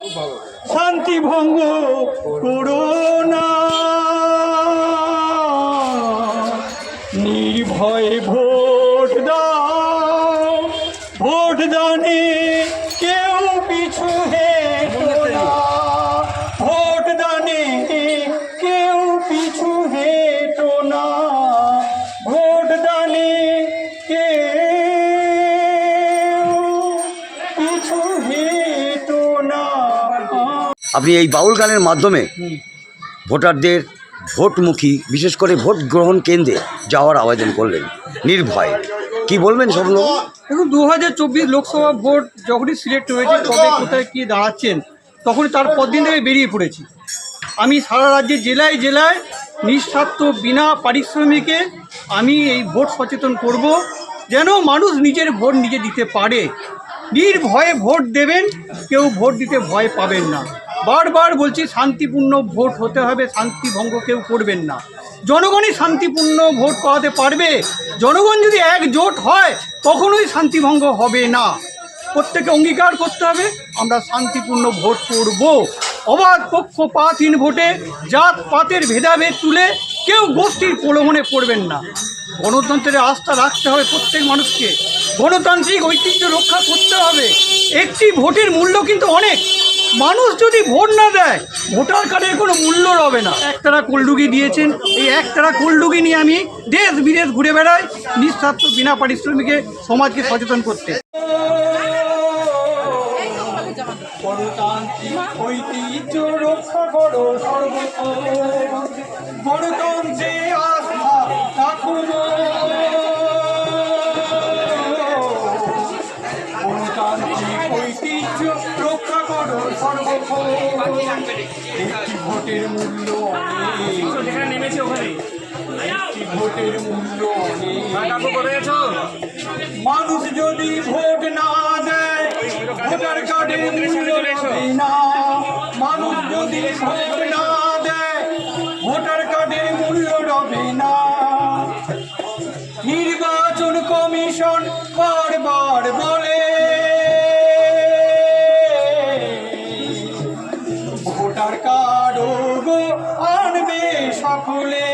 শান্তি ভঙ্গ করোনা নির্ভয়ে ভোট দাও ভোট দানে আপনি এই বাউল গানের মাধ্যমে ভোটারদের ভোটমুখী বিশেষ করে ভোট গ্রহণ কেন্দ্রে যাওয়ার আবেদন করলেন নির্ভয়। কি বলবেন সব লোক দেখুন দু হাজার চব্বিশ লোকসভা ভোট যখনই সিলেক্ট হয়েছে কবে কোথায় কি দাঁড়াচ্ছেন তখনই তার পরদিন থেকে বেরিয়ে পড়েছি। আমি সারা রাজ্যে জেলায় জেলায় নিঃস্বার্থ বিনা পারিশ্রমিকে আমি এই ভোট সচেতন করব যেন মানুষ নিজের ভোট নিজে দিতে পারে। নির্ভয়ে ভোট দেবেন, কেউ ভোট দিতে ভয় পাবেন না। বারবার বলছি, শান্তিপূর্ণ ভোট হতে হবে, শান্তি ভঙ্গ কেউ করবেন না। জনগণই শান্তিপূর্ণ ভোট পাওয়াতে পারবে। জনগণ যদি একজোট হয়, কখনোই শান্তিভঙ্গ হবে না। প্রত্যেকে অঙ্গীকার করতে হবে, আমরা শান্তিপূর্ণ ভোট করব। অবাধ পক্ষপাতহীন ভোটে জাত পাতের ভেদাভেদ তুলে কেউ গোষ্ঠীর প্রলোভনে পড়বেন না। গণতন্ত্রের আস্থা রাখতে হবে প্রত্যেক মানুষকে। গণতান্ত্রিক ঐতিহ্য রক্ষা করতে হবে। একটি ভোটের মূল্য কিন্তু অনেক। মানুষ যদি ভোট না দেয়, ভোটার কার্ডের কোনো মূল্য রবে না। একতারা কোল্ডুগি দিয়েছেন। এই একতারা কোল্ডুগি নিয়ে আমি দেশ বিদেশ ঘুরে বেড়াই, নিঃস্বার্থ, বিনা পারিশ্রমিকে সমাজকে সচেতন করতে। ঐতিহ্য রক্ষা করো সর্বক্ষণ গণতন্ত্রে একটি ভোটের মূল্য অনেক। একটি ভোটের মূল্য মানুষ যদি ভোট না দেয়, ভোটার কার্ডের মূল্য না। মানুষ যদি ভোট না দেয়, ভোটার কার্ডের মূল্য না। নির্বাচন কমিশন বারবার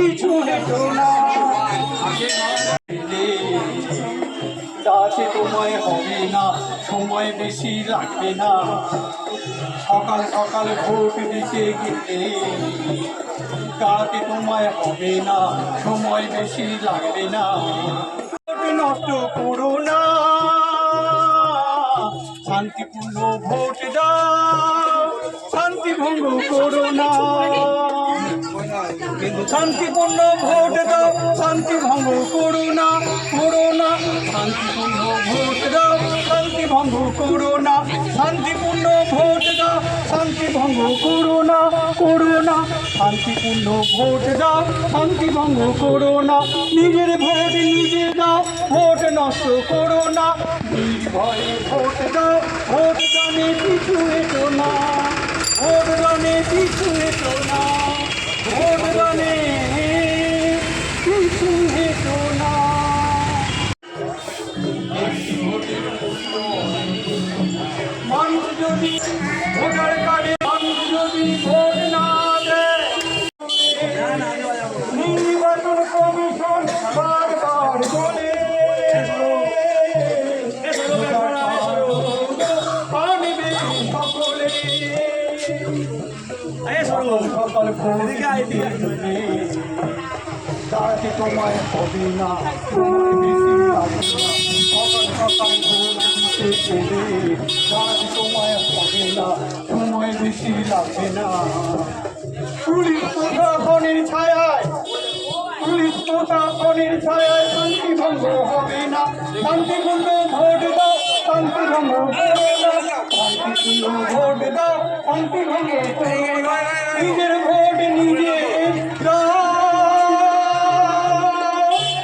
পিছু হেঁটো তাতে তোমায় হবে না, সময় বেশি লাগবে না। সকাল সকাল ভোট দিতে গেলে তাতে তোমায় হবে না, সময় বেশি লাগবে না। নষ্ট করো না, শান্তিপূর্ণ ভোট দাও শান্তি ভঙ্গ করো না। শান্তিপূর্ণ ভোট দাও শান্তি ভঙ্গ করো না করো না। শান্তিপূর্ণ ভোট দাও শান্তি ভঙ্গ করো না। শান্তিপূর্ণ ভোট দাও শান্তি ভঙ্গ করো না করো না। শান্তিপূর্ণ ভোট দাও শান্তি ভঙ্গ করো না। নিজের ভোট নিজে দাও, ভোট নষ্ট করো না। নির্ভয়ে ভোট দাও, ভোট দানে পিছু হেঁটো না। নির্বাচন কমিশন বারবার বলে সকলে তাতে তোমায় হবে না তোমায় বেশি লাগবে না প্রশাসনের ছায়ায় শান্তি ভঙ্গ হবে না। শান্তিপূর্ণ ভোট দাও শান্তি ভঙ্গ ভোট দাও শান্তি নিজের